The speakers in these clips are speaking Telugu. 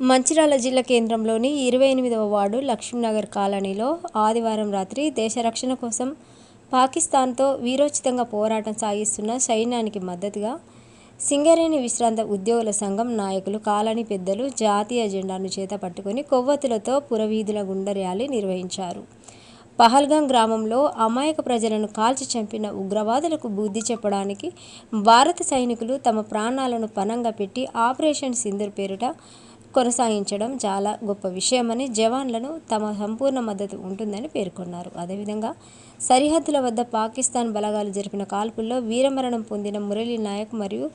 మంచిర్యాల జిల్లా కేంద్రంలోని ఇరవై ఎనిమిదవ వార్డు లక్ష్మీనగర్ కాలనీలో ఆదివారం రాత్రి దేశ రక్షణ కోసం పాకిస్తాన్తో వీరోచితంగా పోరాటం సాగిస్తున్న సైన్యానికి మద్దతుగా సింగరేణి విశ్రాంత ఉద్యోగుల సంఘం నాయకులు కాలనీ పెద్దలు జాతీయ జెండాను చేత పట్టుకుని కొవ్వొత్తులతో పురవీధుల గుండె ర్యాలీ నిర్వహించారు. పహల్గాం గ్రామంలో అమాయక ప్రజలను కాల్చి చంపిన ఉగ్రవాదులకు బుద్ధి చెప్పడానికి భారత సైనికులు తమ ప్రాణాలను పణంగా పెట్టి ఆపరేషన్ సింధూర్ పేరిట కొనసాగించడం చాలా గొప్ప విషయమని జవాన్లను తమ సంపూర్ణ మద్దతు ఉంటుందని పేర్కొన్నారు. అదేవిధంగా సరిహద్దుల వద్ద పాకిస్తాన్ బలగాలు జరిపిన కాల్పుల్లో వీరమరణం పొందిన మురళీ నాయక్ మరియు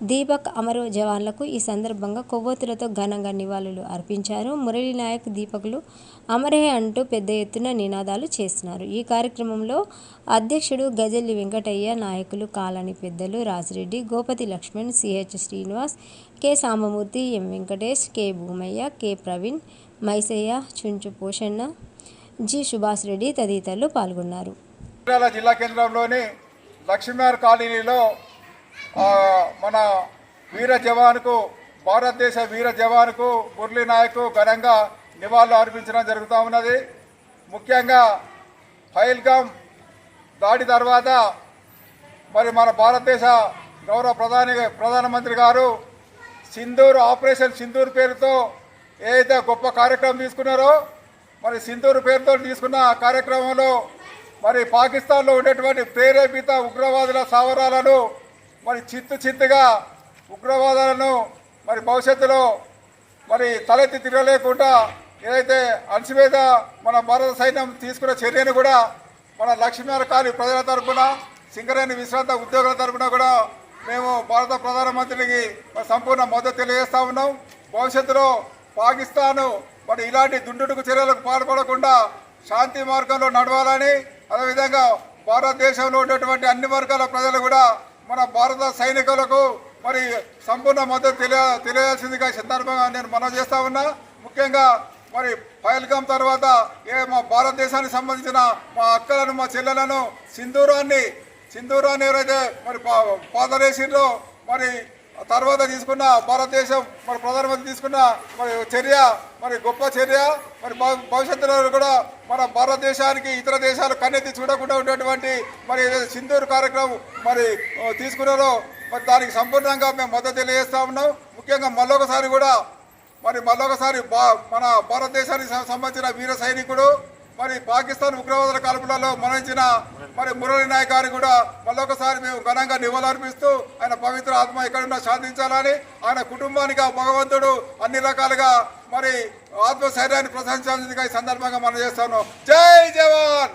దీపక్ అమరు జవాన్లకు ఈ సందర్భంగా కొవ్వొత్తులతో ఘనంగా నివాళులు అర్పించారు. మురళీ నాయక్ దీపకులు అమరే అంటూ పెద్ద ఎత్తున నినాదాలు చేస్తున్నారు. ఈ కార్యక్రమంలో అధ్యక్షుడు గజల్లి వెంకటయ్య నాయకులు కాలనీ పెద్దలు Rajireddy Gopathi Lakshman CH Srinivas K Sambamurthy M Venkatesh K Bhoomaiah K Praveen Maisaiah Chunchu Poshanna G Subhash Reddy తదితరులు పాల్గొన్నారు. జిల్లా కేంద్రంలోని లక్ష్మీనగర్ కాలనీలో మన వీర జవాన్కు భారతదేశ వీర జవాన్కు మురళీ నాయక్ ఘనంగా నివాళులు అర్పించడం జరుగుతూ ఉన్నది. ముఖ్యంగా పైల్గామ్ దాడి తర్వాత మరి మన భారతదేశ గౌరవ ప్రధాని ప్రధానమంత్రి గారు సింధూర్ ఆపరేషన్ సింధూర్ పేరుతో ఏదైతే గొప్ప కార్యక్రమం తీసుకున్నారో మరి సింధూర్ పేరుతో తీసుకున్న కార్యక్రమంలో మరి పాకిస్తాన్లో ఉండేటువంటి ప్రేరేపిత ఉగ్రవాదుల స్థావరాలను మరి చిత్తు చిత్తుగా ఉగ్రవాదాలను మరి భవిష్యత్తులో మరి తలెత్తి తిరగలేకుండా ఏదైతే అణచివేత మన భారత సైన్యం తీసుకున్న చర్యను కూడా మన లక్ష్మీ కాని ప్రజల తరఫున సింగరేణి విశ్రాంత ఉద్యోగుల తరఫున కూడా మేము భారత ప్రధానమంత్రికి సంపూర్ణ మద్దతు తెలియజేస్తా ఉన్నాం. భవిష్యత్తులో పాకిస్తాను మరి ఇలాంటి దుండుడుకు చర్యలకు పాల్పడకుండా శాంతి మార్గంలో నడవాలని అదేవిధంగా భారతదేశంలో ఉన్నటువంటి అన్ని వర్గాల ప్రజలు కూడా మన భారత సైనికులకు మరి సంపూర్ణ మద్దతు తెలియ తెలియాల్సిందిగా సందర్భంగా నేను మనం చేస్తా ఉన్నా. ముఖ్యంగా మరి పహల్గాం తర్వాత ఏ మా భారతదేశానికి సంబంధించిన మా అక్కలను మా చెల్లెలను సింధూరాన్ని సింధూరాన్ని ఎవరైతే మరి పా- పాదరేసిండ్రో మరి తర్వాత తీసుకున్న భారతదేశం మరి ప్రధానమంత్రి తీసుకున్న మరి చర్య మరి గొప్ప చర్య మరి భవిష్యత్తులో కూడా మన భారతదేశానికి ఇతర దేశాలు కన్నెత్తి చూడకుండా ఉండేటువంటి మరి ఏదైతే సింధూర్ కార్యక్రమం మరి తీసుకున్నారో మరి దానికి సంపూర్ణంగా మేము మద్దతు తెలియజేస్తా ఉన్నాం. ముఖ్యంగా మళ్ళొకసారి కూడా మరి మళ్ళొకసారి మన భారతదేశానికి సంబంధించిన వీర సైనికుడు మరి పాకిస్తాన్ ఉగ్రవాదుల కాల్పులలో మరణించిన మరి మురళీ నాయక్ గారిని కూడా మళ్ళొకసారి మేము ఘనంగా నివాళులర్పిస్తూ ఆయన పవిత్ర ఆత్మ ఎక్కడున్నా శాంతించాలని ఆయన కుటుంబానికి ఆ భగవంతుడు అన్ని రకాలుగా మరి ఆత్మ శరీరాన్ని ప్రశంసించడానికి ఈ సందర్భంగా మనం చేస్తాను జై జవాన్!